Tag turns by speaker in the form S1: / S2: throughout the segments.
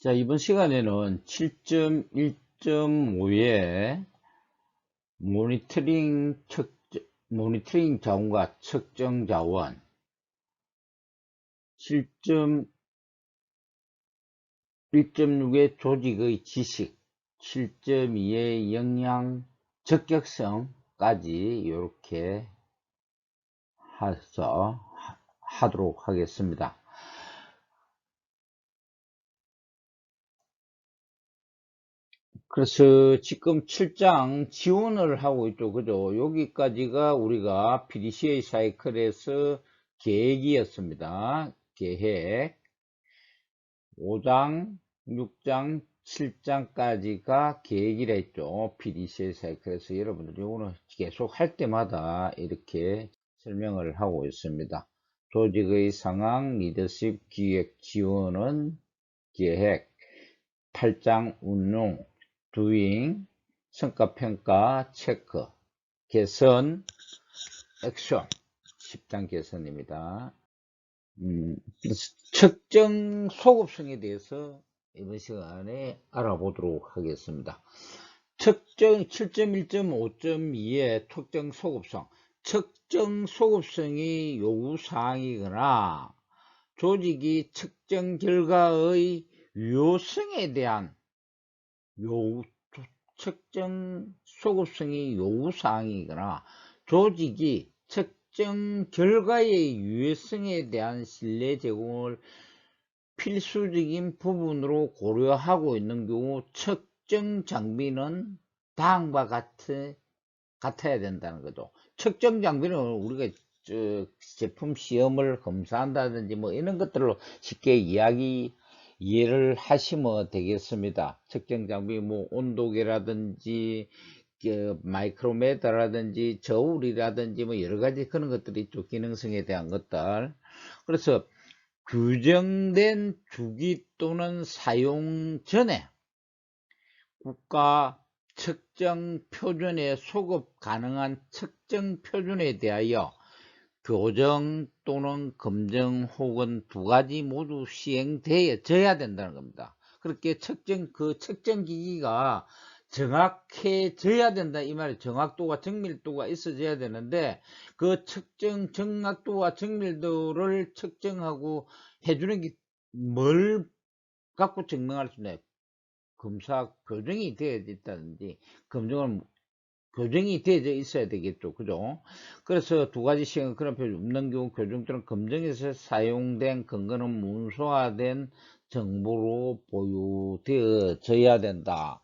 S1: 자, 이번 시간에는 7.1.5의 모니터링 측, 모니터링 자원과 측정 자원 7.1.6의 조직의 지식 7.2의 역량 적격성까지 이렇게 해서 하도록 하겠습니다. 그래서 지금 7장 지원을 하고 있죠. 그죠? 여기까지가 우리가 PDCA 사이클에서 계획이었습니다. 계획. 5장, 6장, 7장까지가 계획이라 했죠. PDCA 사이클에서 여러분들이 오늘 계속 할 때마다 이렇게 설명을 하고 있습니다. 조직의 상황, 리더십, 기획, 지원은 계획, 8장 운용, doing, 성과 평가, 체크, 개선, 액션, 10장 개선입니다. 음, 측정 소급성에 대해서 이번 시간에 알아보도록 하겠습니다. 측정 7.1.5.2의 특정 소급성, 측정 소급성이 요구사항이거나 조직이 측정 결과의 유효성에 대한 요 측정 소급성이 요구사항이거나 조직이 측정 결과의 유효성에 대한 신뢰 제공을 필수적인 부분으로 고려하고 있는 경우 측정 장비는 다음과 같은 같아야 된다는 거죠. 측정 장비는 우리가 저 제품 시험을 검사한다든지 뭐 이런 것들로 쉽게 이야기 이해를 하시면 되겠습니다. 측정 장비 뭐 온도계라든지 그 마이크로메터라든지 저울이라든지 뭐 여러 가지 그런 것들이 있죠. 기능성에 대한 것들. 그래서 규정된 주기 또는 사용 전에 국가 측정 표준에 소급 가능한 측정 표준에 대하여 교정 또는 검정 혹은 두 가지 모두 시행되어져야 된다는 겁니다. 그렇게 측정 그 측정 기기가 정확해져야 된다 이 말이 정확도가 정밀도가 있어져야 되는데 그 측정 정확도와 정밀도를 측정하고 해주는 게 뭘 갖고 증명할 수 있나요? 검사 교정이 되어져 있다든지 검정을 교정이 되어져 있어야 되겠죠. 그죠? 그래서 두 가지 시행은 그런 표현 없는 경우 교정 또는 검정에서 사용된 근거는 문서화된 정보로 보유되어져야 된다.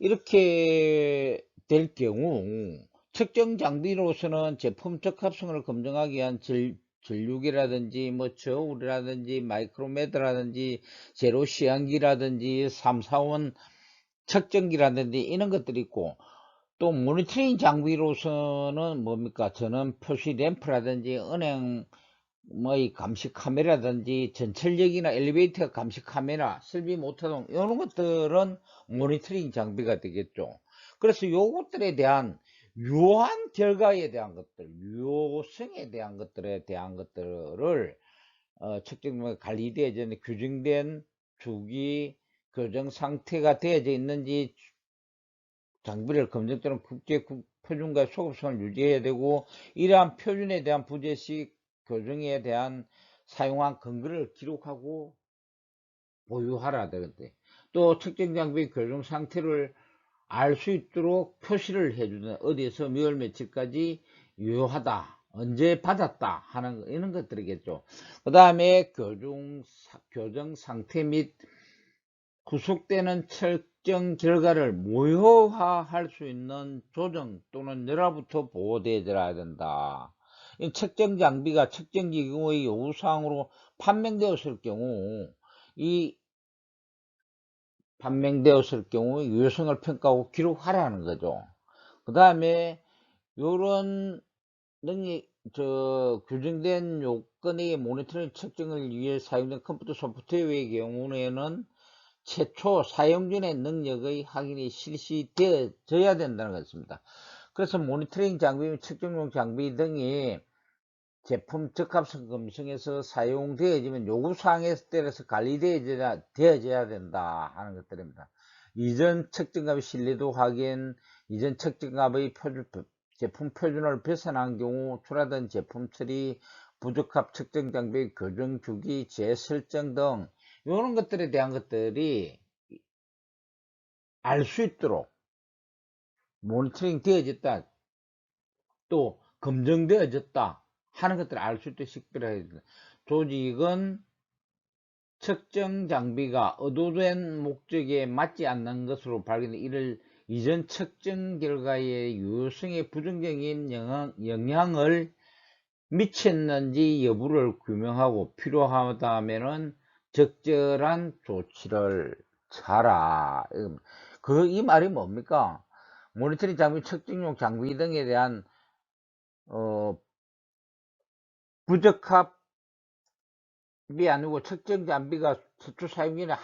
S1: 이렇게 될 경우 측정 장비로서는 제품 적합성을 검증하기 위한 질, 전류기라든지 뭐 저울이라든지 마이크로메터라든지 제로 시향기라든지 3, 4원 측정기라든지 이런 것들이 있고 또 모니터링 장비로서는 뭡니까? 저는 표시 램프라든지 은행 뭐이 감시 카메라든지 전철역이나 엘리베이터 감시 카메라 설비 모터등 이런 것들은 모니터링 장비가 되겠죠. 그래서 요것들에 대한 유효한 결과에 대한 것들, 유효성에 대한 것들에 대한 것들을 어, 측정 관리되어져 있는 규정된 주기 교정 상태가 되어져 있는지 장비를 검증 또는 국제 표준과 소급성을 유지해야 되고 이러한 표준에 대한 부재식 교정에 대한 사용한 근거를 기록하고 보유하라 되는데 또 측정 장비 교정 상태를 알 수 있도록 표시를 해주는 어디에서 몇월 며칠까지 유효하다 언제 받았다 하는 이런 것들이겠죠. 그 다음에 교정, 교정 상태 및 구속되는 측정 결과를 무효화할 수 있는 조정 또는 열화부터 보호되어야 된다 이 측정 장비가 측정기 경우의 요구사항으로 판명되었을 경우 이 판명되었을 경우 유효성을 평가하고 기록하라는 거죠. 그 다음에 요런 능력 저 규정된 요건의 모니터링 측정을 위해 사용된 컴퓨터 소프트웨어의 경우에는 최초 사용 전의 능력의 확인이 실시되어져야 된다는 것입니다. 그래서 모니터링 장비, 측정용 장비 등이 제품 적합성 검증에서 사용되어지면 요구사항에 따라서 관리되어져야 되어져야 된다 하는 것들입니다. 이전 측정값의 신뢰도 확인, 이전 측정값의 표준, 제품 표준을 벗어난 경우 출하던 제품 처리, 부적합 측정 장비 교정 주기, 재설정 등 이런 것들에 대한 것들이 알 수 있도록 모니터링 되어졌다. 또 검증되어졌다. 하는 것들을 알 수 있도록 식별해야 된다. 조직은 측정 장비가 의도된 목적에 맞지 않는 것으로 발견돼 이를 이전 측정 결과의 유효성에 부정적인 영향, 을 미쳤는지 여부를 규명하고 필요하다면은 적절한 조치를 차라. 그 이 말이 뭡니까? 모니터링 장비, 측정용 장비 등에 대한 어, 부적합이 아니고 측정 장비가 수출 사용일에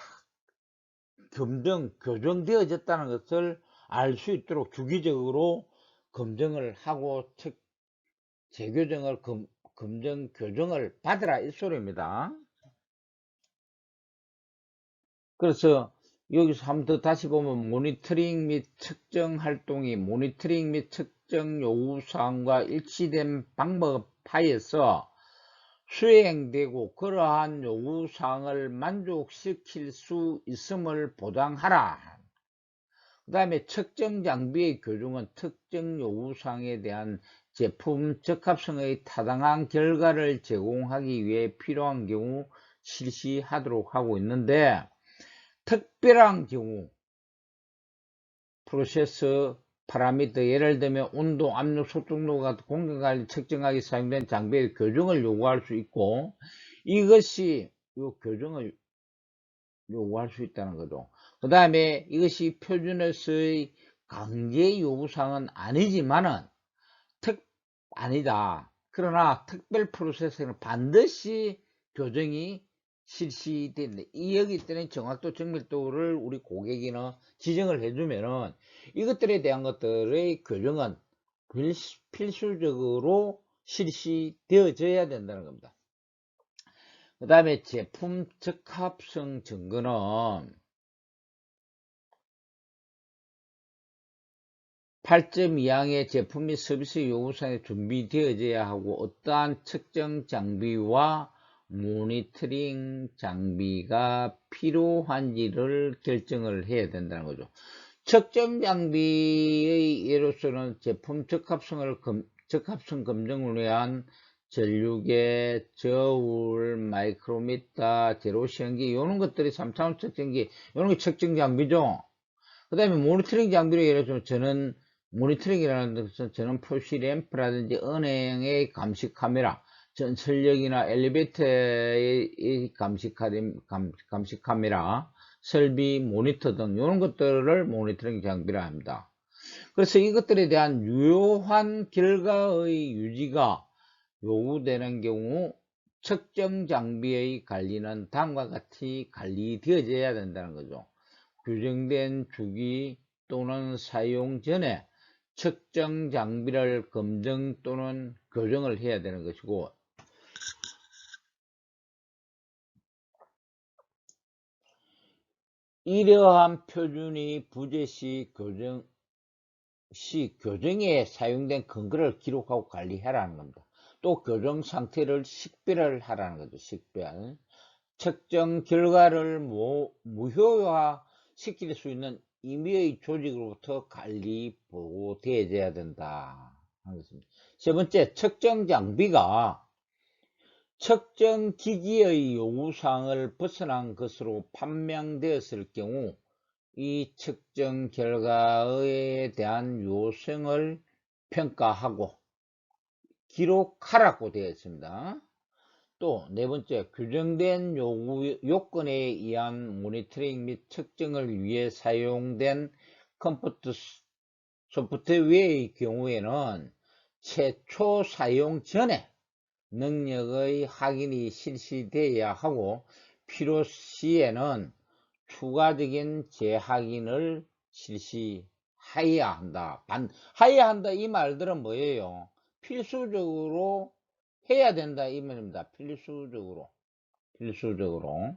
S1: 검증, 교정되어졌다는 것을 알 수 있도록 주기적으로 검증을 하고 책, 재교정을 검, 검증, 교정을 받으라 이 소리입니다. 그래서 여기서 한번 더 다시 보면 모니터링 및 측정 활동이 모니터링 및 측정 요구사항과 일치된 방법 하에서 수행되고 그러한 요구사항을 만족시킬 수 있음을 보장하라. 그 다음에 측정 장비의 교정은 특정 요구사항에 대한 제품 적합성의 타당한 결과를 제공하기 위해 필요한 경우 실시하도록 하고 있는데 특별한 경우 프로세스 파라미터 예를 들면 온도, 압력, 소통도 같은 공간관리 측정하기 사용된 장비의 교정을 요구할 수 있고 이것이 이 교정을 요구할 수 있다는 거죠. 그 다음에 이것이 표준에서의 강제 요구사항은 아니지만은 특 아니다. 그러나 특별 프로세스는 반드시 교정이 실시되는데 이 여기 때는 정확도 정밀도를 우리 고객이나 지정을 해주면은 이것들에 대한 것들의 교정은 필수적으로 실시되어져야 된다는 겁니다. 그 다음에 제품 적합성 증거는 8.2항의 제품 및 서비스 요구사항에 준비되어져야 하고 어떠한 측정 장비와 모니터링 장비가 필요한지를 결정을 해야 된다는 거죠. 측정 장비의 예로서는 제품 적합성을 검, 적합성 검증을 위한 전류계, 저울, 마이크로미터, 제로 시험기 이런 것들이 3차원 측정기 이런 게 측정 장비죠. 그 다음에 모니터링 장비로 예를 들면 저는 모니터링이라는 것은 저는 표시 램프라든지 은행의 감시 카메라 전철역이나 엘리베이터의 감시, 카메라, 설비, 모니터 등 이런 것들을 모니터링 장비라 합니다. 그래서 이것들에 대한 유효한 결과의 유지가 요구되는 경우 측정 장비의 관리는 다음과 같이 관리되어져야 된다는 거죠. 규정된 주기 또는 사용 전에 측정 장비를 검증 또는 교정을 해야 되는 것이고 이러한 표준이 부재 시 교정 시 교정에 사용된 근거를 기록하고 관리하라는 겁니다. 또 교정 상태를 식별을 하라는 거죠. 식별. 측정 결과를 무, 무효화 시킬 수 있는 임의의 조직으로부터 관리 보고되어야 된다. 하겠습니다. 세 번째, 측정 장비가 측정 기기의 요구사항을 벗어난 것으로 판명되었을 경우 이 측정 결과에 대한 요성을 평가하고 기록하라고 되어 있습니다. 또 네 번째, 규정된 요구, 요건에 의한 모니터링 및 측정을 위해 사용된 컴퓨터 소프트웨어의 경우에는 최초 사용 전에 능력의 확인이 실시되어야 하고 필요시에는 추가적인 재확인을 실시해야 한다. 반, 해야 한다 이 말들은 뭐예요? 필수적으로 해야 된다 이 말입니다. 필수적으로 필수적으로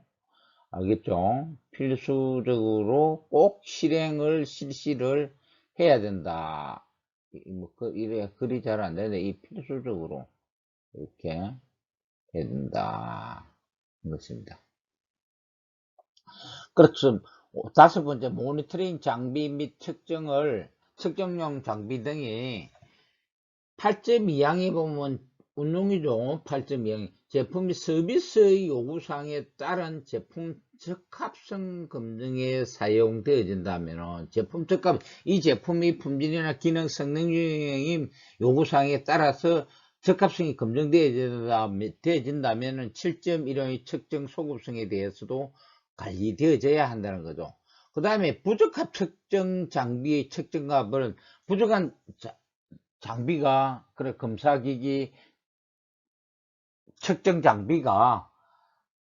S1: 알겠죠? 필수적으로 꼭 실행을 실시를 해야 된다. 이- 뭐 그, 이래 글이 잘 안 되는데 이 필수적으로 이렇게 된다. 것입니다. 그렇죠. 어, 다섯 번째 모니터링 장비 및 측정을 측정용 장비 등이 8.2항에 보면 운용이죠. 8.2항 제품 및 서비스의 요구사항에 따른 제품 적합성 검증에 사용되어진다면 제품 적합 이 제품이 품질이나 기능 성능 유형의 요구사항에 따라서 적합성이 검증되어진다면 7.1호의 측정 소급성에 대해서도 관리되어져야 한다는 거죠. 그 다음에 부적합 측정 장비의 측정값은 부족한 자- 장비가 그래 검사기기 측정 장비가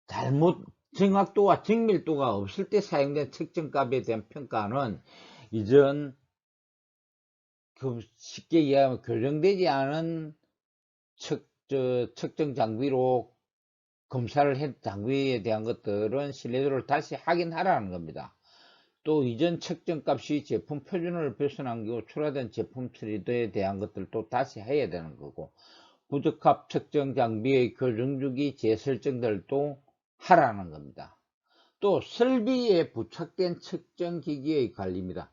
S1: 잘못 정확도와 정밀도가 없을 때 사용된 측정값에 대한 평가는 이전 그 쉽게 이해하면 교정되지 않은 측, 저, 측정 장비로 검사를 했 장비에 대한 것들은 신뢰도를 다시 확인하라는 겁니다. 또 이전 측정 값이 제품 표준을 벗어난 경우 출하된 제품 처리도에 대한 것들도 다시 해야 되는 거고 부적합 측정 장비의 교정 주기 재설정들도 하라는 겁니다. 또 설비에 부착된 측정 기기의 관리입니다.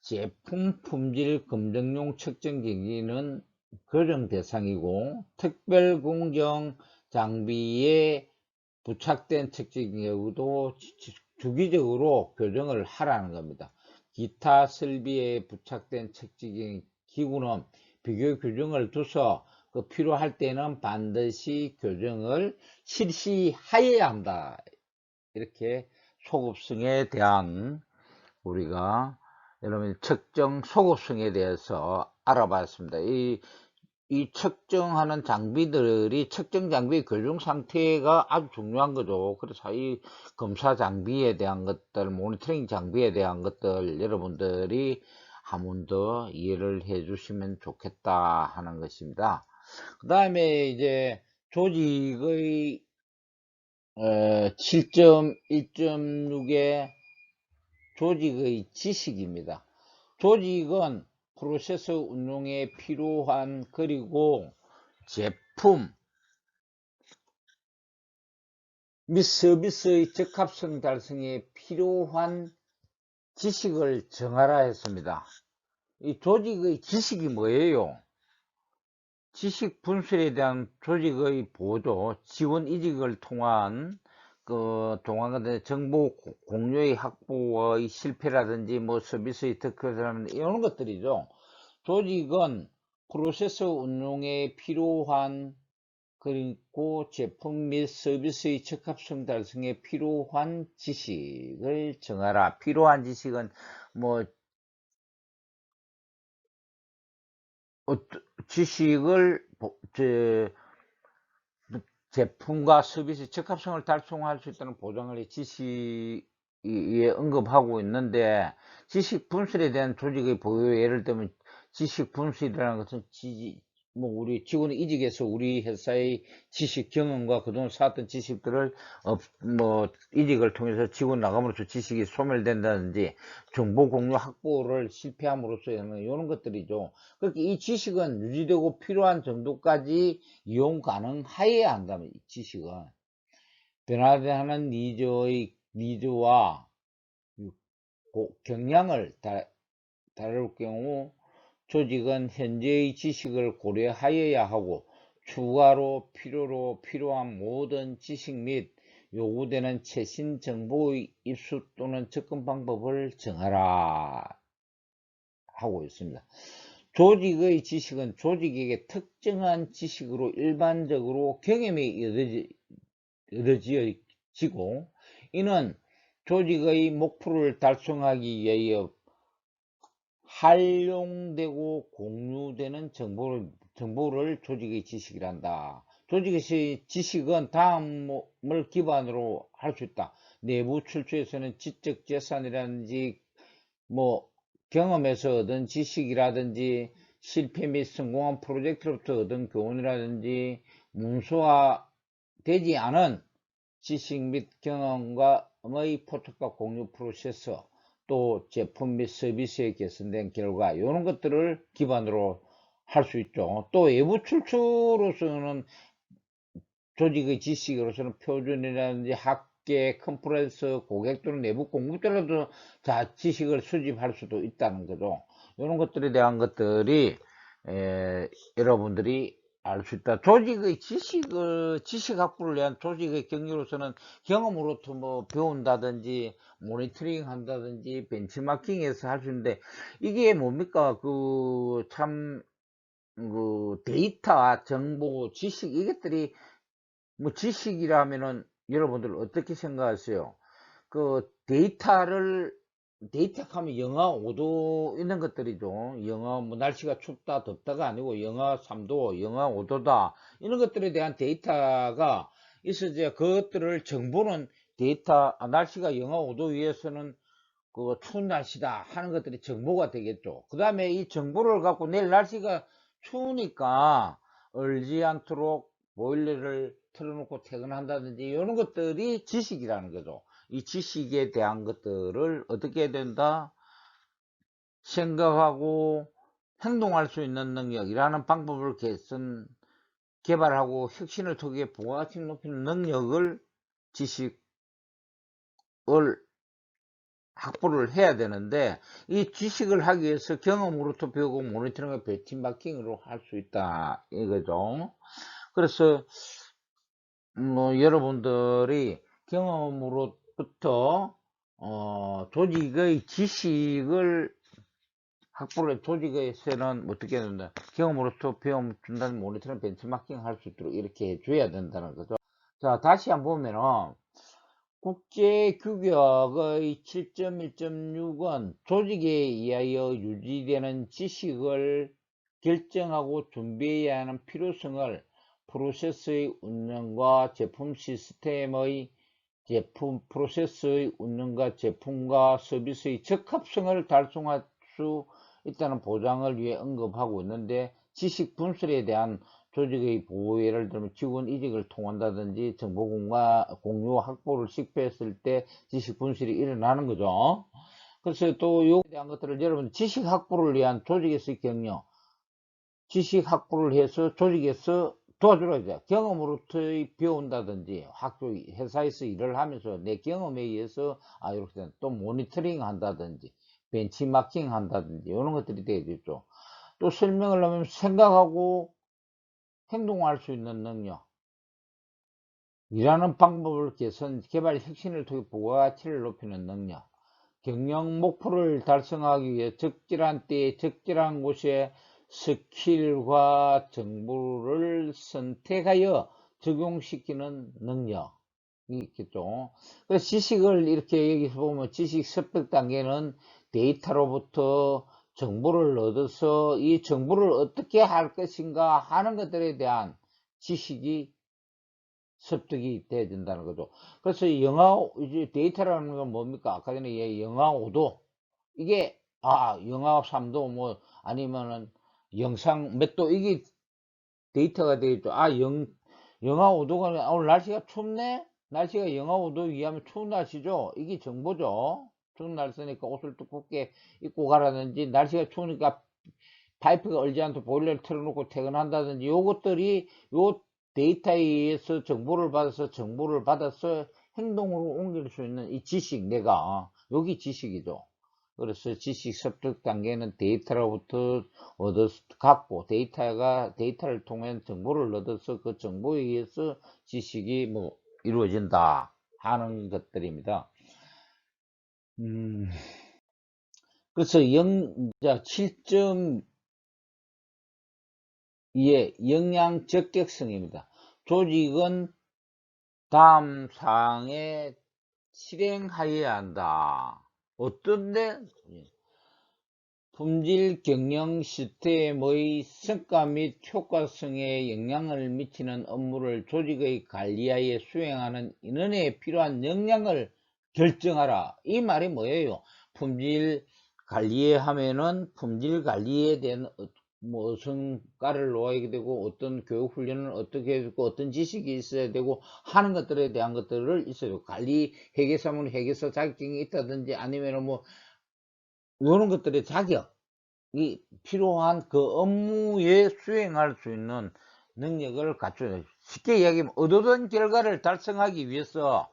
S1: 제품 품질 검증용 측정 기기는 교정 대상이고 특별 공정 장비에 부착된 측정 경우도 주기적으로 교정을 하라는 겁니다. 기타 설비에 부착된 측정 기구는 비교 교정을 둬서 그 필요할 때는 반드시 교정을 실시하여야 한다. 이렇게 소급성에 대한 우리가 여러분 측정 소급성에 대해서 알아봤습니다. 이, 이 측정하는 장비들이 측정 장비의 교정 상태가 아주 중요한 거죠. 그래서 이 검사 장비에 대한 것들, 모니터링 장비에 대한 것들 여러분들이 한 번 더 이해를 해 주시면 좋겠다 하는 것입니다. 그 다음에 이제 조직의 7.1.6의 조직의 지식입니다. 조직은 프로세서 운용에 필요한 그리고 제품 및 서비스의 적합성 달성에 필요한 지식을 정하라 했습니다. 이 조직의 지식이 뭐예요? 지식 분실에 대한 조직의 보조, 지원 이직을 통한 그 동안의 정보 공유의 확보의 실패라든지 뭐 서비스의 특허라는 이런 것들이죠. 조직은 프로세서 운용에 필요한 그리고 제품 및 서비스의 적합성 달성에 필요한 지식을 정하라. 필요한 지식은 뭐 지식을 제 제품과 서비스 적합성을 달성할 수 있다는 보장을 지식에 언급하고 있는데 지식 분실에 대한 조직의 보유 예를 들면 지식 분실이라는 것은 지, 뭐 우리 직원 이직해서 우리 회사의 지식 경험과 그동안 쌓았던 지식들을 어, 뭐 이직을 통해서 직원 나감으로써 지식이 소멸된다든지 정보 공유 확보를 실패함으로써 이런 것들이죠. 그렇게 이 지식은 유지되고 필요한 정도까지 이용 가능하여야 한다면 이 지식은 변화하는 니즈의 니즈와 경향을 다, 다룰 경우 조직은 현재의 지식을 고려하여야 하고 추가로 필요로 필요한 모든 지식 및 요구되는 최신 정보의 입수 또는 접근 방법을 정하라 하고 있습니다. 조직의 지식은 조직에게 특정한 지식으로 일반적으로 경험이 얻어지고 이는 조직의 목표를 달성하기 위하여 활용되고 공유되는 정보를, 정보를 조직의 지식이란다. 조직의 지식은 다음을 기반으로 할 수 있다. 내부 출처에서는 지적 재산이라든지 뭐 경험에서 얻은 지식이라든지 실패 및 성공한 프로젝트로부터 얻은 교훈이라든지 문서화되지 않은 지식 및 경험과의 포토카 공유 프로세서 또 제품 및 서비스에 개선된 결과 이런 것들을 기반으로 할 수 있죠. 또 외부 출처로서는 조직의 지식으로서는 표준이라든지 학계, 컨퍼런스, 고객 또는 내부 공급자로도 자 지식을 수집할 수도 있다는 거죠. 이런 것들에 대한 것들이 에, 여러분들이 알 수 있다. 조직의 지식을 지식 확보를 위한 조직의 경로로서는 경험으로부터 뭐 배운다든지 모니터링 한다든지 벤치마킹해서 할 수 있는데 이게 뭡니까 그 참 그 데이터 정보 지식 이것들이 뭐 지식이라면은 여러분들 어떻게 생각하세요? 그 데이터를 데이터 하면 영하 5도 있는 것들이죠. 영하 뭐 날씨가 춥다 덥다가 아니고 영하 3도, 영하 5도다 이런 것들에 대한 데이터가 있어야 그것들을 정보는 데이터 아, 날씨가 영하 5도 위에서는 그 추운 날씨다 하는 것들이 정보가 되겠죠. 그 다음에 이 정보를 갖고 내일 날씨가 추우니까 얼지 않도록 보일러를 틀어놓고 퇴근한다든지 이런 것들이 지식이라는 거죠. 이 지식에 대한 것들을 어떻게 해야 된다? 생각하고 행동할 수 있는 능력이라는 방법을 개선, 개발하고 혁신을 통해 부가가치 높이는 능력을 지식을 확보를 해야 되는데 이 지식을 하기 위해서 경험으로부터 배우고 모니터링과 배팅마킹으로 할 수 있다 이거죠. 그래서 뭐 여러분들이 경험으로 부터 어, 조직의 지식을 확보를 조직에서는 어떻게 해야 된다. 경험으로부터 배움 준다는 모니터링 벤치마킹 할 수 있도록 이렇게 해줘야 된다는 거죠. 자 다시 한번 보면은 국제 규격의 7.1.6은 조직에 의하여 유지되는 지식을 결정하고 준비해야 하는 필요성을 프로세스의 운영과 제품 시스템의 제품 프로세스의 운영과 제품과 서비스의 적합성을 달성할 수 있다는 보장을 위해 언급하고 있는데 지식 분설에 대한 조직의 보호 예를 들면 직원 이직을 통한다든지 정보 공과 공유 확보를 실패했을 때 지식 분실이 일어나는 거죠. 그래서 또 요에 대한 것들을 여러분 지식 확보를 위한 조직에서의 격려 지식 확보를 해서 조직에서 도와주라 돼. 경험으로부터 배운다든지 학교 회사에서 일을 하면서 내 경험에 의해서 아 이렇게 또 모니터링 한다든지 벤치마킹 한다든지 이런 것들이 되겠죠. 또 설명을 하면 생각하고 행동할 수 있는 능력 이라는 방법을 개선, 개발 혁신을 통해 부가가치를 높이는 능력 경영 목표를 달성하기 위해 적절한 때에 적절한 곳에 스킬과 정보를 선택하여 적용시키는 능력이 있겠죠. 그래서 지식을 이렇게 여기서 보면 지식 습득 단계는 데이터로부터 정보를 얻어서 이 정보를 어떻게 할 것인가 하는 것들에 대한 지식이 습득이 돼야 된다는 거죠. 그래서 영하, 이제 데이터라는 건 뭡니까? 아까 전에 영하 5도. 이게, 아, 영하 3도, 뭐, 아니면은 영상 몇 도, 이게 데이터가 되겠죠. 아, 영, 영하 5도가, 아, 오늘 날씨가 춥네? 날씨가 영하 5도 이하면 추운 날씨죠? 이게 정보죠. 추운 날씨니까 옷을 두껍게 입고 가라든지 날씨가 추우니까 파이프가 얼지 않도록 보일러를 틀어놓고 퇴근한다든지 요것들이 요 데이터에 의해서 정보를 받아서 정보를 받아서 행동으로 옮길 수 있는 이 지식 내가 여기 지식이죠 그래서 지식 습득 단계는 데이터로부터 얻어 갖고 데이터가 데이터를 통해 정보를 얻어서 그 정보에 의해서 지식이 뭐 이루어진다 하는 것들입니다. 음, 그래서 영, 자, 7.2의 영양 적격성입니다. 조직은 다음 사항에 실행하여야 한다. 어떤데? 품질 경영 시스템의 성과 및 효과성에 영향을 미치는 업무를 조직의 관리하에 수행하는 인원에 필요한 역량을 결정하라. 이 말이 뭐예요? 품질 관리에 하면은 품질 관리에 대한 뭐 성과를 놓아야 되고 어떤 교육 훈련을 어떻게 해야 되고 어떤 지식이 있어야 되고 하는 것들에 대한 것들을 되고 관리 회계사문 회계사 자격증이 있다든지 아니면 뭐 이런 것들의 자격이 필요한 그 업무에 수행할 수 있는 능력을 갖춰야 돼. 쉽게 이야기하면 얻어든 결과를 달성하기 위해서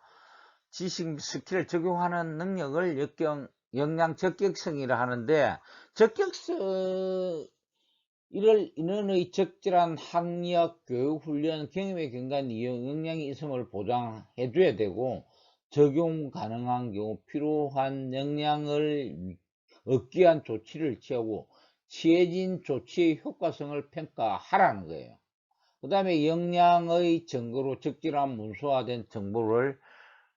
S1: 지식 및 스킬을 적용하는 능력을 역경, 역량 적격성이라 하는데 적격성 이를 인원의 적절한 학력, 교육, 훈련, 경험의 경관 역량이 있음을 보장해 줘야 되고 적용 가능한 경우 필요한 역량을 얻기 위한 조치를 취하고 취해진 조치의 효과성을 평가하라는 거예요. 그 다음에 역량의 증거로 적절한 문서화된 정보를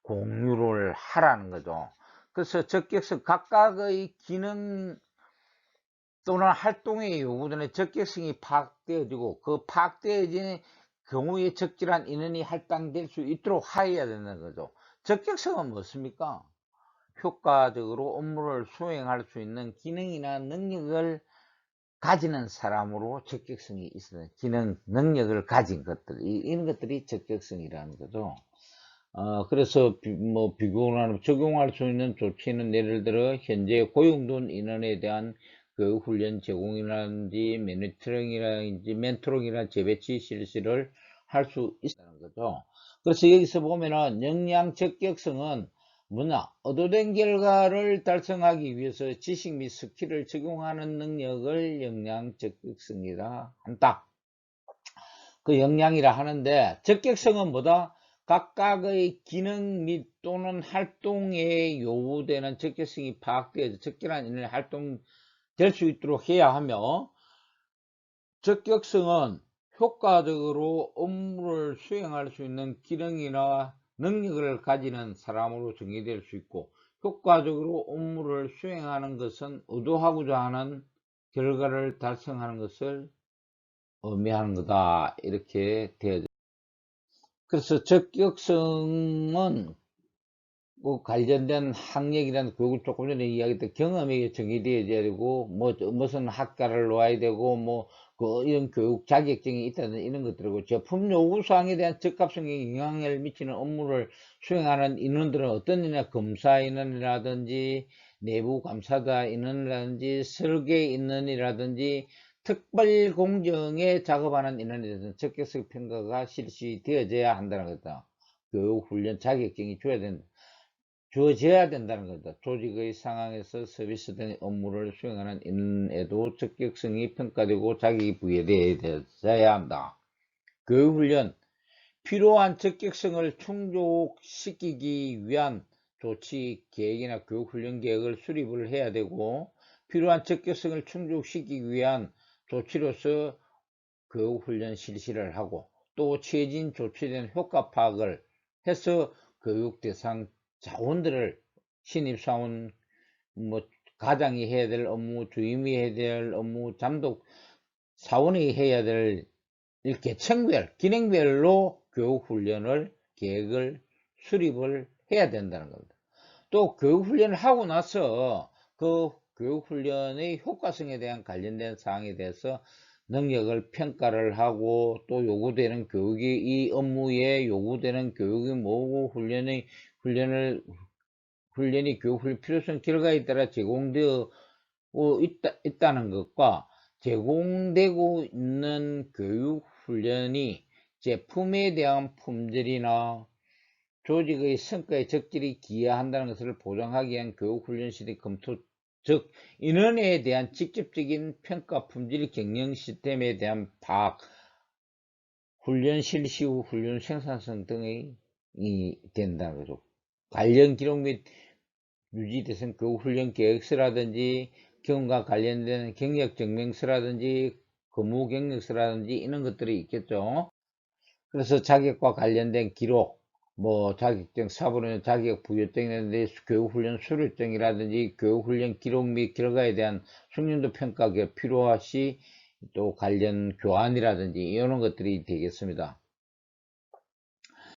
S1: 공유를 하라는 거죠. 그래서 적격성 각각의 기능 또는 활동에 요구되는 적격성이 파악되어지고 그 파악되어진 경우에 적절한 인원이 할당될 수 있도록 하여야 되는 거죠. 적격성은 무엇입니까? 효과적으로 업무를 수행할 수 있는 기능이나 능력을 가지는 사람으로 적격성이 있어요. 기능, 능력을 가진 것들, 이런 것들이 적격성이라는 거죠. 어, 그래서 비, 뭐 비교나 적용할 수 있는 조치는 예를 들어 현재 고용된 인원에 대한 그 훈련 제공이라든지 매니터링이라든지 멘토링이나 재배치 실시를 할 수 있다는 거죠. 그래서 여기서 보면은 역량 적격성은 뭐냐 얻어된 결과를 달성하기 위해서 지식 및 스킬을 적용하는 능력을 역량 적격성이라 한다. 그 역량이라 하는데 적격성은 뭐다? 각각의 기능 및 또는 활동에 요구되는 적격성이 파악되어서 적절한 활동 될 수 있도록 해야 하며 적격성은 효과적으로 업무를 수행할 수 있는 기능이나 능력을 가지는 사람으로 정의될 수 있고 효과적으로 업무를 수행하는 것은 의도하고자 하는 결과를 달성하는 것을 의미하는 거다. 이렇게 되어져 그래서 적격성은 그 관련된 학력이라는 교육을 조금 전에 이야기했던 경험이 정의되어야 되고 뭐 무슨 학과를 놓아야 되고 뭐 그 이런 교육 자격증이 있다는 이런 것들이고 제품 요구 사항에 대한 적합성에 영향을 미치는 업무를 수행하는 인원들은 어떤 이냐 검사 인원이라든지 내부 감사자 인원이라든지 설계 인원이라든지 특별 공정에 작업하는 대해서 적격성 평가가 실시되어져야 한다는 거다. 교육 훈련 자격증이 줘야 된다. 주어져야 된다는 겁니다. 조직의 상황에서 서비스된 업무를 수행하는 인에도 적격성이 평가되고 자격이 부여되어야 한다. 교육훈련 필요한 적격성을 충족시키기 위한 조치 계획이나 교육훈련 계획을 수립을 해야 되고 필요한 적격성을 충족시키기 위한 조치로서 교육훈련 실시를 하고 또 취해진 대한 효과 파악을 해서 교육 대상 자원들을 신입사원 뭐 가장이 해야 될 업무, 주임이 해야 될 업무, 잠독 사원이 해야 될 이렇게 층별, 기능별로 교육훈련을 계획을 수립을 해야 된다는 겁니다. 또 교육훈련을 하고 나서 그 교육훈련의 효과성에 대한 관련된 사항에 대해서 능력을 평가를 하고 또 요구되는 교육이 이 업무에 요구되는 교육이 뭐고 훈련의 훈련을 훈련이 교육 훈련 필요성 결과에 따라 제공되어 있다, 있다는 것과 제공되고 있는 교육 훈련이 제품에 대한 품질이나 조직의 성과에 적절히 기여한다는 것을 보장하기 위한 교육 훈련 시대 검토 즉 인원에 대한 직접적인 평가 품질 경영 시스템에 대한 파악 훈련 실시 후 훈련 생산성 등이 된다는 거죠. 관련 기록 및 유지 대상 교육 훈련 계획서라든지 경험과 관련된 경력 증명서라든지 근무 경력서라든지 이런 것들이 있겠죠. 그래서 자격과 관련된 기록, 뭐 자격증, 사본의 자격 부여증이라든지 교육훈련 수료증이라든지 교육훈련 기록 및 결과에 대한 숙련도 평가가 필요하시 또 관련 교환이라든지 이런 것들이 되겠습니다.